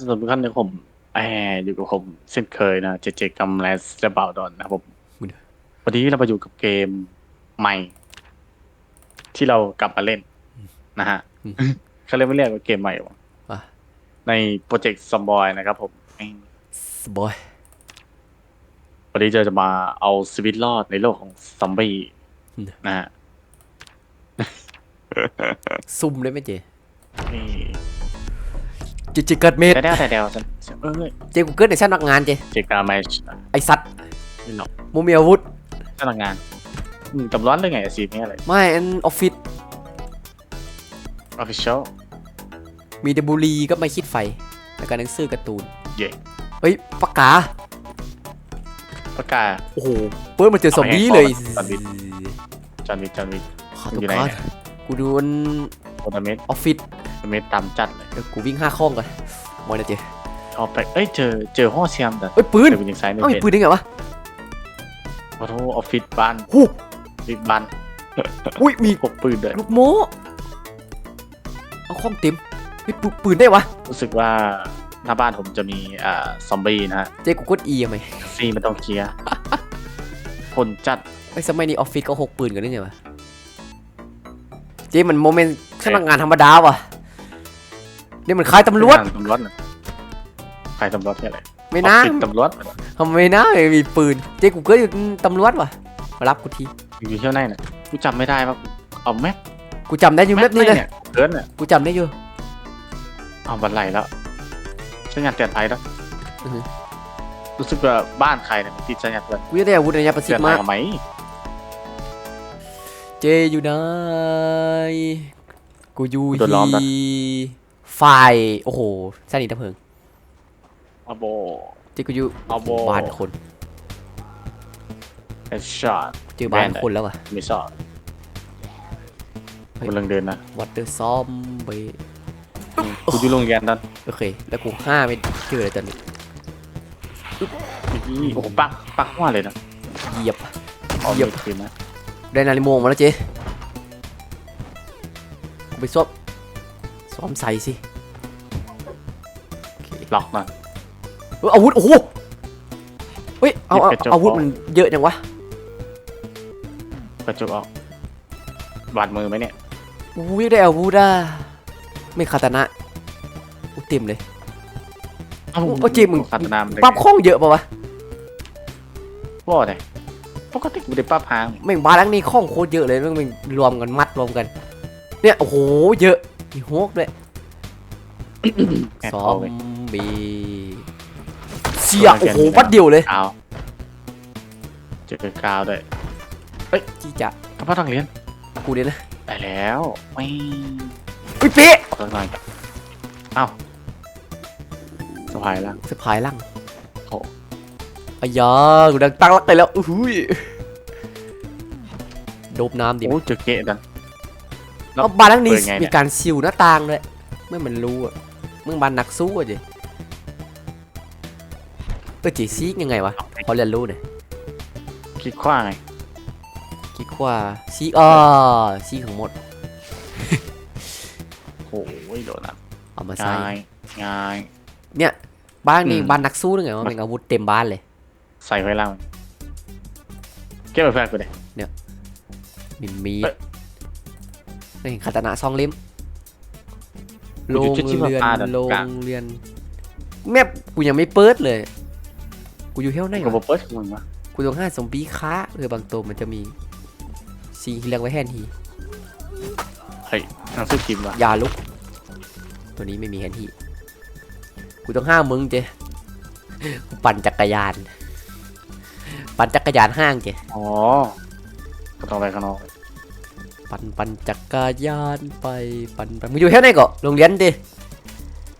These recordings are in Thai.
สำหรับทุกท่านในผมแอร์อยู่กับผมเช่นเคยนะเจเจกัมแลสและบาวดอนนะครับผมมึงเนี่ยวันนี้เรามาอยู่กับเกมใหม่ ที่เรากลับมาเล่น นะฮะอืมเขาเรียกไม่เรียกว่าเกมใหม่วะว่ะในโปรเจกต์ซอมบอยนะครับผมสบอยวันนี้เราจะมาเอาชีวิตรอดในโลกของซอมบี้นะฮะซุ่มได้ไหมเจนี่เจเจเกิดเมดแต่เดียวแต่เดียวฉันเอ้ยเจกูเกิดในชั้นนักงานเจเจกาแมชไอสัตว์นี่หรอกมูมีอาวุธพนักงานอืมจำร้อนเรื่องไงอาชีพนี้อะไรไม่อันออฟฟิศ official มีเดบุรีก็ไม่คิดไฟแล้วก็หนังสือการ์ตูนเย่เฮ้ยปากกาประกาศโอ้โหเปิดมาเจอซอมบี้เลยเอาไปให้จอห์นวิกจอห์นวิกขอมันทุอกยู่ไหนคนเนี่ยกูดูอัน โอนาเมตออฟฟิศโอนาเมตตามจัดเลยเดี๋ยวกูวิ่งห้าข้องก่อนมอยนะเจชอบไปเอ้ยเจอเจอห้องเชียมแต่เอ้ยปืนเจอเป็นยังไงไม่เอ้ามีเป็นปืนได้ไงวะขอโทษออฟฟิศบ้านหูบิ๊กบ้านอุ้ยมีพกปืนด้วยลูกโม่เอาข้องเต็มเฮ้ยปืนปืนได้วะรู้สึกว่าหน้าบ้านผมจะมีอ่าซอมบี้นะฮะเจกูกดอีทำไมฟรีไม่ต้องเคลียร์คนจัดไอ้สมัยนี้ออฟฟิศก็หกปืนกันได้ไงวะเจมันโมเมนต์ พนักงานธรรมดาวะนี่มันคล้ายตำรวจตำรวจน่ะใครตำรวจที่อะไรไม่น่าออฟฟิศตำรวจทำไมนะไม่มีปืน เจกูเกิดอยู่ตำรวจวะมารับกูทีอยู่เที่ยวไหนน่ะกูจำไม่ได้ว่ากูเอาแม็กกูจำได้อยู่แม็แบกบนี้ไหเลยเนี่ยเกินเนี่ยกูจำได้อยู่เอาบันไลแล้วสัญญาณเตือนภัยแล้วอือฮึรู้สึกว่าบ้านใครเนี่ยมันติดสัญญาณเตือนกูจะได้อาวุธระยะประชิเตืดอนภัมายกทำไมเจอยู่ไหน กูอยู่โดนล้อมนะที่ฝ่ายโอ้โหสถานีดับเพลิงเอาโบเจกูอยู่เอาโบบ้านคนเฮดช็อตเจอบ้านแบนเลยคนแล้ววะไม่ชอบกูกำลังเดินนะวัดเดอร์ซอมไปกูอยู่โรงเรียนนั่นโอเค แล้วกูห้าไม่เจอเลยตอนนี้นี่โอ้โหปักปักว่าเลยนะเหยียบ เอาเหยียบไม่คืนนะได้นาฬิโมงมาแล้วเจ๊กู ไปซ้อมซ้อมใส่สิโอเคล็อกนะเอ้ยอาวุธโอ้โหเฮ้ยเอาเอาหยิบกระจก อาวุธออกมันเยอะจังวะกระจกออกบาดมือไหมเนี่ยโอ้ยได้อาวุธอะไม่คาตานะอู้เต็มเลยเอ้าโอ้เจมึง ขัดนามได้ปรับข้องเยอะปะวะว่าไงปกติกูได้ปรับหาง แม่งบาร์ลังนี่ข้องโคตรเยอะเลยแม่งแม่งรวมกันมัดรวมกัน เนี่ยโอ้โหเยอะมีโฮกด้วยแอบซอเอามไปบี้เสียโอ้โหวัดเดียวเลยเอาเจอกาวด้วยจีจะกระเพาะทางเรียนกูเนี่ยนะได้แล้วไม่อุ้ยเป๊ะออกหน่อยเอ้าสะพายแล้วสะพายล่างโอ้อายากูดังตั้งรักไปแล้วอุ้ยโดบน้ำดิโอ้เจอเกะดัน แล้วเอาบานหลังนี้เปิดไงเนี่ย มีการซิวหน้าต่างด้วยเมื่อมันรู้อะเมื่อบานนักสู้อะจิเออจีซีกยังไงวะพอเรียนรู้เนี่ยคิดขว้าไงคิดว่าซีอ๋อซีของหมดโอ้ยโดนอะเอามาใส่ง่ายง่าย เนี่ยบ้านนี้อืม บ้านนักสู้ยังไงวะเป็นอาวุธเต็มบ้านเลย ใส่ไว้ล่างเก็บไปแฟนกูเลย มีมีเอ้ย นี่คาตานะซองเล่มกูโรอยู่งจุดที่เรียนปลาดันโรงกลางเรียนแม่กูยังไม่เปิดเลย กูอยู่เท่าไหนกูบอวะเปิดของมึงวะกูต้องห้าสมปีค้าเออบางตัวมันจะมีซีที่เรียกไว้แฮนทีเฮ้ยหนังสือพิมพ์วะยาลุก ตัวนี้ไม่มีแฮนทีกูต้องห้ามมึงเจกูปั่นจักรยาน ปั่นจักรยานห้างเจอ๋อก็ต้องไปข้างนอก ปั่นปั่นจักรยานไปปั่นไปมึงอยู่แค่ไหนก่อนโรงเรียนดิ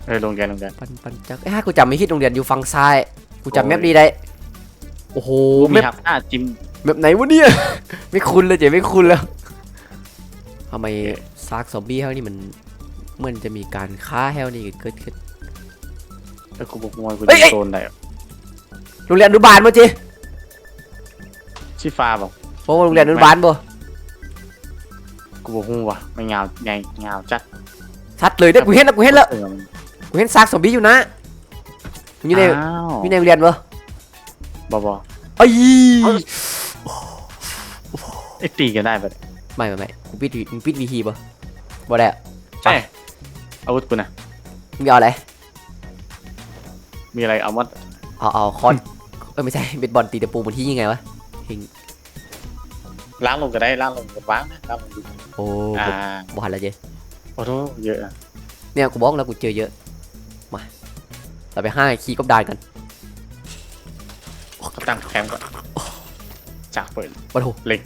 เออโรงเรียนโรงเรียนปั่นปั่นจักรเอ้ยกูจำไม่คิดโรงเรียนอยู่ฝั่งซ้ายกูจำโอ้ยแมปนี้ได้โอ้โหกูมีแมปหักหน้าจิ้มแมปไหนวะเนี่ย ไม่คุ้นเลยเจ๊ไม่คุ้นแล้วทำไมซากซอมบี้เฮานี่มันเหมันจะมีการฆ่าเฮลนี่เกิดขึ้นแล้วกูบอกมวยกูเอ้ย จะเอ้ยโดนไหนโรงเรียนอนุบาลบ่เจ๊ชิฟ้าบอกเพราะว่าโรงเรียนอนุบาลบ่ กูบอกฮู้ว่ะไม่งาวไงงาวจัดชัดเลยเด้อกูเห็นแล้วกูเห็นแล้วเออกูเห็นซากซอมบี้อยู่นะมึงอยู่ในอ้าวมีในโรงเรียนปะบอบอ ไอ้ยไอ้ตีกันได้ปะไม่ไม่ไม่กูปิดมึงปิดวีทีปะบ่ได้อะใช่อาวุธกูนะมึงเอาอะไรมีอะไรเอามา เอาเอาคอนเออไม่ใช่เบ็ดบอลตีตะปูบนที่ยังไงวะเฮง ล้างลงก็ได้ล้างลงก็วางนะล้างลงดูโอ้อ่าบ่หันแล้วเจโอ้โหเยอะอะเนี่ยกูบอกแล้วกูเจอเยอะ มา เราไปห้าคีย์กับดานกันก็ตั้งแคมป์ก่อนจากเปิดโอ้โหเล็ง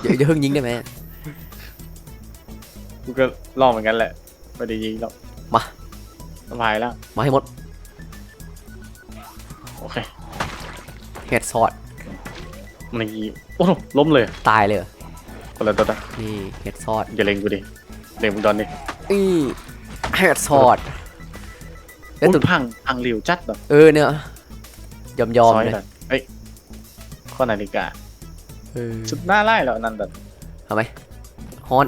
เดี๋ยวเดี๋ยวเพิ่งยิงได้ไหมกูก็ลองเหมือนกันแหละไม่ได้ยิงหรอกมา สบายแล้วมาให้หมดโอเค เฮดซอดมั นยิงโอ้โหล้มเลยตายเลยเหรอคนละตัวนะนี่เฮดซอดอย่าเล็งกูดิเล็งมึงดอนดิอีเฮดซอดแล้อุ้วยตุดพังพังริวจัดแบบเออเนี่ยยอมยอมซอยเลยแบบเอ้ยข้อนาฬิกาเออชุดหน้าไล่แล้วนั่นแบบเอาไหมฮอน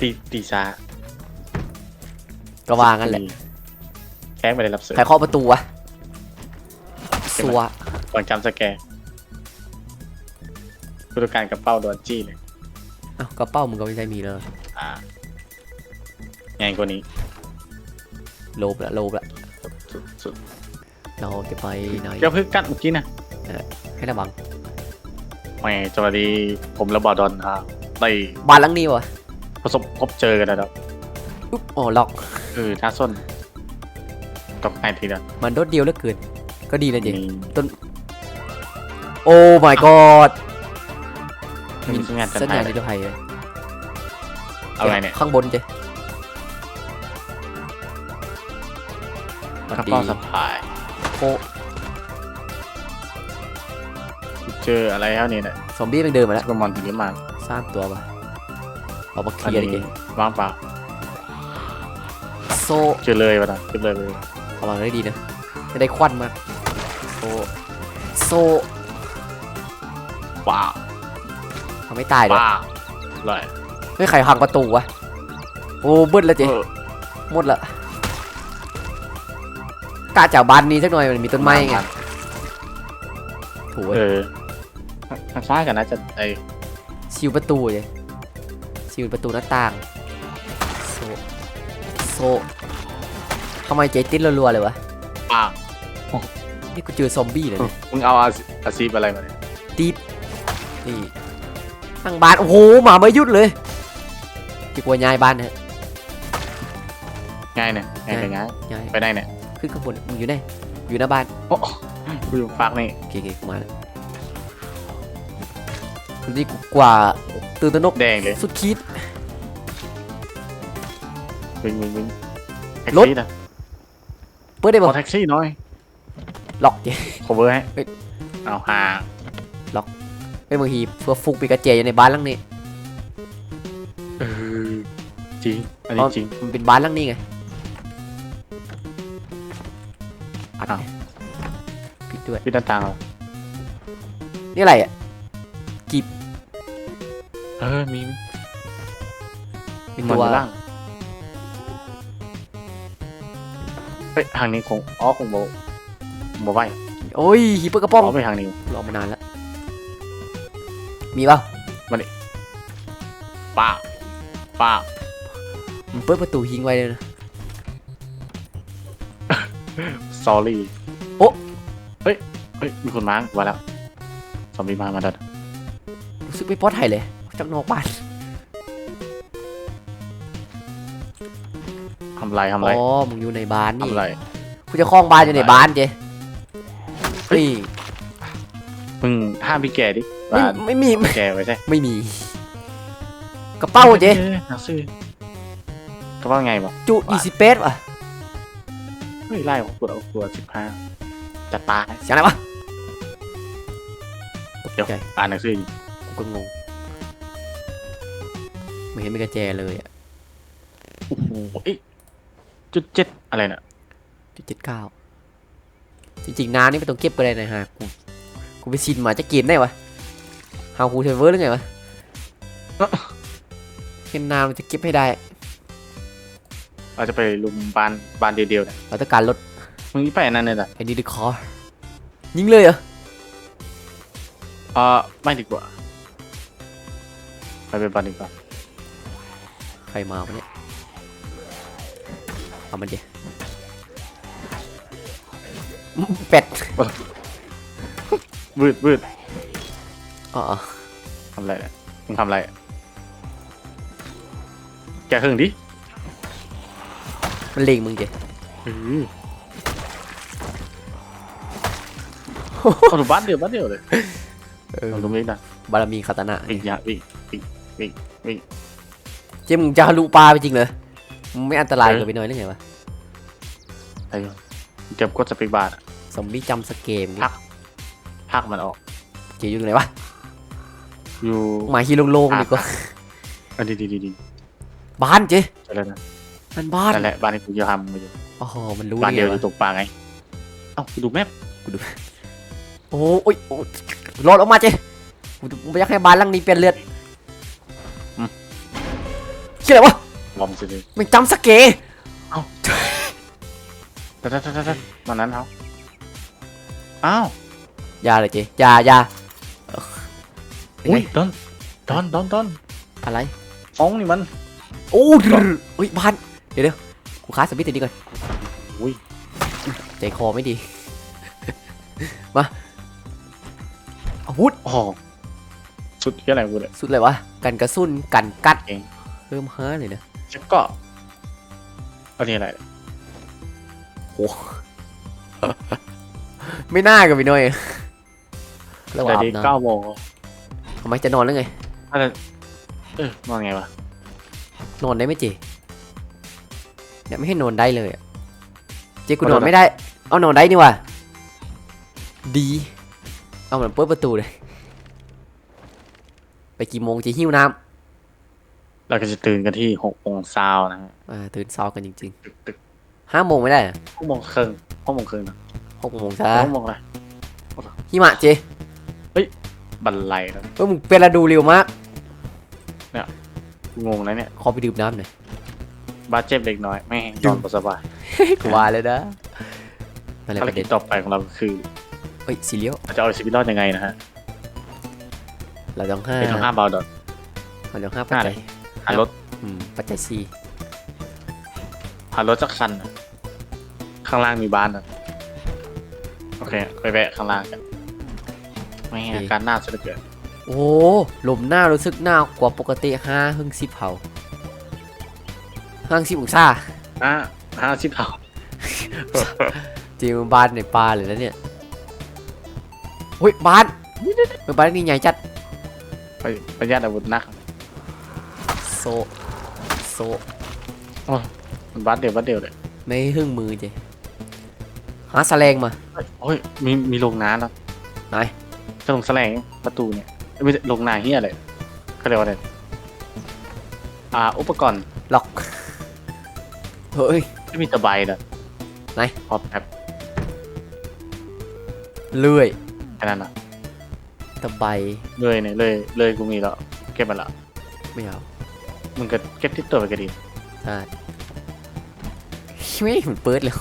ตีตีซาก็วางกันแหละแข้งไปได้รับเสริมใครเคาะประตูวะสัวก่อนจำสแกร์ ผู้ต้องการกระเป๋าโดนจี้เลยเอ้ากระเป๋ามึงก็ไม่ใช่มีเลยอ่าไงกว่านี้โลบละโลบละสุดสุดเราจะไปไหนเจ้าพึ่งกัดเมื่อกี้นะให้ระวังแหม่สวัสดีผมระบอดอนอ่าได้บ้านหลังนี้วะประสบพบเจอกันนะครับอุ๊บอ๋อล็อกเออท่าส้นตกในทีเดียวมันโดดเดียวเหลือเกินก็ดีนะเจมีโอ้ my god มีสัญญาณกันสัญไปญาณนิรภัยเลยเอาไงเนี่ย ข้างบนเจกระเป๋าสะพายโอ้เจออะไรแล้วเนี่ยเนี่ยซอมบี้มันเดินมาแล้วสกมอนถึงจะมาสร้างตัวปะเอามาเคอันลียร์ดิเจนี้ว่างเปล่าโซเจอเลยวะนะเจอเลยเลยระวังได้ดีนะจะได้ควันมากโซโซว้าว ทำไม่ตายด้วยว้าวเลยไม่ใครพังประตูวะโอ้เบิ้ลแล้วเจเออหมดละกาจากบ้านนี้สักหน่อยมันมีต้นไม้ไงถูกเออทางซ้ายกันนะจะไอชิวประตูเลยชิวประตูหน้าต่างโซโซทำไมใจติดรัวๆเลยวะป้านี่กูเจอซอมบี้เลยเนี่ยมึงเอาอาอาซีพอะไรมาเนี่ยติดนี่ ตั้งบ้าน โอ้โหหมาไม่หยุดเลยที่กลัวย้ายบ้านนะฮะง่ายเนี่ยง่ายไปง่ายย้ายไปได้เนี่ยขึ้นข้างบนมึงอยู่ไหนอยู่หน้าบ้านโอ้กูอยู่ฟากนี่โอเคโอเคกูมาแล้วนี่กูกว่าตื่นตระหนกแดงเลยสุดคิดวิ่งวิ่งวิ่งแท็กรถซี่นะเปิดได้ขบ่อแท็กซี่หน่อยล็อกเจขอเบอร์ให้เฮ้ยเอาหา ไอ้ยบางทีเพื่อฟุกปีกระเจอยู่ในบ้านหลังนี้เออจริง อันนี้จริง มันเป็นบ้านหลังนี้ไงอัดอ้าว ปิดด้วย พี่หน้าต่างเหรอนี่อะไรอะเออมีเป็นมันตัวอยู่ล่างเฮ้ยทางนี้คงอ๋อคงโบโบไหวโอ้ยฮิปเปอร์กระป๋อง อ๋อไปทางนี้ รอมานานแล้ว มีเปล่าป้าป้ามันเปิดประตูทิ้งไว้เลยนะสอรี่โอ๊ะ เฮ้ย เฮ้ย มีคนมามาแล้วซอมบี้มามาดัดรู้สึกไม่ปลอดภัยเลยจากนอกบ้าน ทำไรทำไรอ๋อ มึงอยู่ในบ้านนี่ทำไร กูจะคล้องบ้านอยู่ในบ้านเจเฮ้ยมึงห้ามพี่แกดิ ไม่บ้านไม่มีไม่แกไว้ใช่ไม่มี กระเป๋าเจหนักซื้อกระเป๋าไงบ่จุยี่สิบเปดว่ะเฮ้ยไล่ของกูเอาตัวสิบห้าจัดตาให้เสียงอะไรวะเดี๋ยวใช่อ่านหนังสืออยู่กูก็งงไม่เห็นมีกระแจเลยอะโอ้โหเอ้ยจุดเจ็ดอะไรน่ะจุดเจ็ดเก้าจริงๆน้ำนี่ไม่ต้องเก็บก็ได้นะฮะกูกูไปซินมาจะกินได้วะ ฮาวคูเทเวอร์หรือไงวะเห็นน้ำมันจะเก็บให้ได้ เราจะไปลุมบานบานเดียวๆเนี่ยเราต้องการลดมึงไปอันนั้นเลยล่ะไอ้นี่ดิคอยิงเลยเหรอเออไม่ดีกว่า ไปเป็นบอลดีกว่าใครมาวะเนี่ยเอามันดิอืมเป็ดวืดวืด อ๋ออ๋อทำอะไรเนี่ยมึงทำอะไรอะแกะครึ่งดิมันเล็งมึงดิเออเอาดูบ้านเดียวบ้านเดียวเลยเออลองดูมิกนะบารมีคาตานะวิ่งยะวิ่งวิ่งวิ่งเจมมึงจะทะลุปลาไปจริงเหรอมึงไม่อันตรายเออเกินไปหน่อยหรือไงวะไอ้เก็บกดสปีกบาร์อะ สมบี้จำสเกมพักพักมันออก เจอยู่ตรงไหนวะ อยู่หมาฮีโล่งๆดีกว่าอันดีดีดีดีบ้านเจเจอแล้วนะมันบ้านนั่นแหละบ้านที่กูจะทำมาอยู่โอ้โหมันรู้บ้านได้เดีไงยววะที่ตกปลาไงเอ้ากูดูแมพโอ้โอ้ยโอ้ยรอดออกมาเจกูไม่อยากให้บ้านหลังนี้เปลี่ยนเลือดเชื่ออะไรวะลองสิดิมันจำสเกแต่ถ้าถ้าถ้าถ้าวันนั้นเขาอ้าวอยาเลยเจอยาอยาเอ้าเป็น อุ้ไงยดอนดอนดอนดอนอะไรฟ้องนี่มัน โอ้อุ้ยบ้านเดี๋ยวเดี๋ยวกูค้าสมิธตัวนี้ก่อนอุ้ยใจคอไม่ดี มาอาวุธโอ้โหสุดที่อะไรกูเลยสุดเลยวะกันกระสุนกันกัดเองเริ่มห้าเลยนะแล้วก็อันนี้อะไรโอ้ไม่น่ากันไปหน่อยแล้วแต่อาบดีน้เก้าโมงำทำ ไมจะนอนแล้วไง อะไรเออนอนไงวะนอนได้ไหมเจเนี่ยไม่ให้นอนได้เลยอะเจกูขอโทษนอนไม่ได้ เอานอนได้นี่ว่ะดี เอาเหมือนเปิดประตูเลย ไปกี่โมงจะหิ้วน้เราก็จะตื่นกันที่หกโมงเช้านะฮะำอ่าตื่นเช้ากันจริงตึกตึกๆห้าโมงไม่ได้อะหกโมงครึ่งหกโมงครึ่งนะหกโมงช้าหกโมงอะไรหิมะเจ บันไลแล้วเออมึงเป็นระดูเร็วมาก งงนะเนี่ยขอไปดื่มน้ำหน่อย บาดเจ็บเล็กน้อยไม่นอนบ่สบายกูว่าเลยนะนั่นแหละภารประกิเด็จนต่อไปของเราก็คือเฮ้ยสีเลี้ยวเราจะเอาชีวิตรอดยังไงนะฮะเราต้องห้าเป็นต้องห้ามเบาดอนเราต้องห้าปัจจัยหารถอืมปัจจัยสี่หารถสักคันน่ะข้างล่างมีบ้านนะโอเคไปแวะข้างล่างกัน ไม่งั้นอาการหน้าสุดเกิดโอ้ลมหน้ารู้สึกหนาวกว่าปกติห้าหึ่งสิบเผาห้างสิบองศาอะห้าสิบเท่าจริงมันบ้านในป่าเลยนะเนี่ยเฮ้ยบ้านเฮ้ยบ้านนี่ใหญ่จัดไปประหยัดอาวุธนักโซโซมันบ้านเดียวบ้านเดียวเลยไม่หึ่งมือเจหาแสลงมาโอ้ยมีมีโรงน้ำแล้วไหน จะลงแสลงประตูเนี่ยไม่ใช่โรงนาเฮียอะไรเขาเรียกว่าอะไรอ่าอุปกรณ์ล็อก เฮ้ย ไม่มีตะไบนะไหน พอแป๊บเลื่อยแค่นั้นนะตะไบเลยเนี่ยเลยเลยกูมีแล้วเก็บมันละไม่เอามึงก็เก็บที่ตัวไปก็ดีใช่ไม่เหมือนเปิดเลย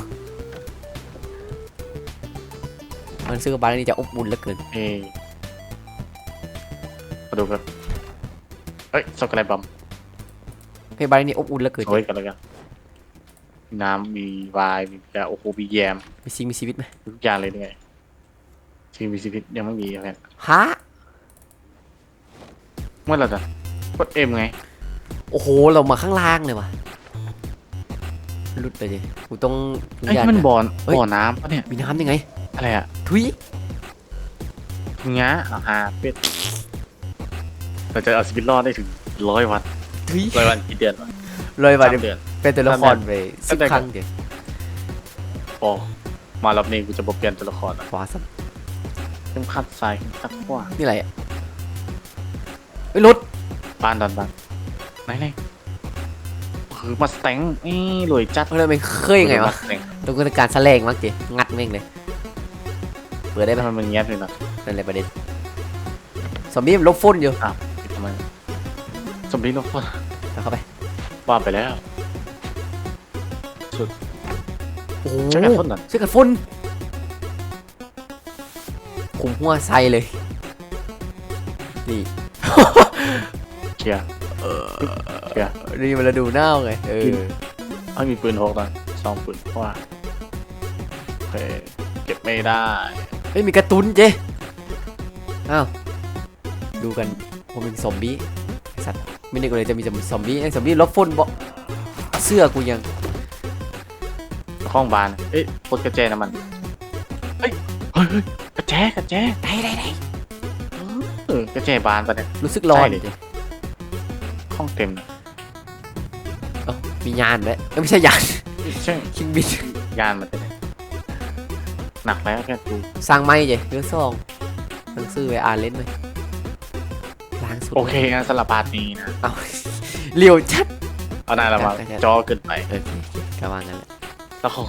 มันซื้อกับบ้านนี่จะอบอุ่นเหลือเกินเอมาดูครับเอ้ยสกอะไรบัมให้บ้านนี่อบอุ่นเหลือเกินโอ้ยกันแล้วกันมีน้ำมีวายมียาโอ้โหมีแยมมีสิ่งมีชีวิตไหมทุกอย่างเลยเนี่ยชีวิตมีชีวิตยังไม่มีแฟนฮะเมื่อไหร่จะกดเอ็มไง โอ้โห เรามาข้างล่างเลยว่ะหลุดไปดิกูต้องไอ้ยนี่มันบ่อเฮ้ยบ่อน้ำปะเนี่ย มีน้ำยังไง อะไรอะทุยทุงยะอาหาเป็ดเราจะเอาชีวิตรอดได้ถึงร้อยวันทุยร้อยวันกี่เดือนวะเลยว่ะสามเดือน เป็นตัวละครไปสิบตั้งแต่ครั้งเดียวโอ้มารอบนี้กูจะบอกเปลี่ยนตัวละครอะขวาสัเข้มขัดซ้ายเข้มขัดขวานี่อะไรอะเฮ้ยรถบ้านดันบ้านไหนไหนคือมาสแตงนี่รวยจัดเฮ้ยมันเคยยังไงวะมาสแตงต้องการแสลงมากจีงัดแม่งเลย เปิดได้ไหมทำไมมันแยบเลยนะนั่นแหละประเด็นซอมบี้มันลบฟุ้นอยู่ปิดทำไมสมรีโลกคนเอาเข้าไปว่าไปแล้ว สุดโอ้โหใช้กันพ่นก่อนเสื้อกันฝนคุมหัวใส่เลย นี่เคลียร์เคลียร์นี่มันระดูหน้าไงเออไม่มีปืนพกนะซองปืนเพราะว่าโอเคเก็บไม่ได้เฮ้ยมีการ์ตูนเจอ้าวดูกันผมเป็นซอมบี้ไอ้สัตว์ไม่นึกเลยจะมีซอมบี้ไอ้ซอมบี้ลบฝนบอกเสื้อกูยังห้องบานเอ้ยปลดกระแจน้ำมันเฮ้ยเฮ้ยเฮ้ยกระแจกระแจได้ได้ได้เออกระแจบานปะเนี่ยรู้สึกร้อนใช่ดิเจห้องเต็มเอ้ามียานไหมเอ้ยไม่ใช่ยานใช่คิงบินยานมาแต่เนี่ย หนักแล้วแค่ดูสร้างไม้เจเรื่องซองหนังสือไว้อ่านเล่นไหมล้างสุดโอเคงั้นสลับพาร์ทนี้นะเอาเลียวชัด เอาหน้าเรามาได้ได้ จอเกินไปโอเคก็ว่างั้นแหละแล้วเขา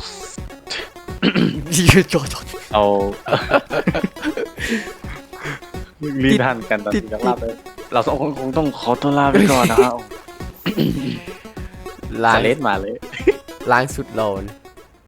ยืดจอจอ เอารีบทันกันตอนติที่ดจะลาไปเราสองคนคงต้องขอตัวลาไปก่อนนะครับล้างสเลสมาเลย ล้างสุดโลน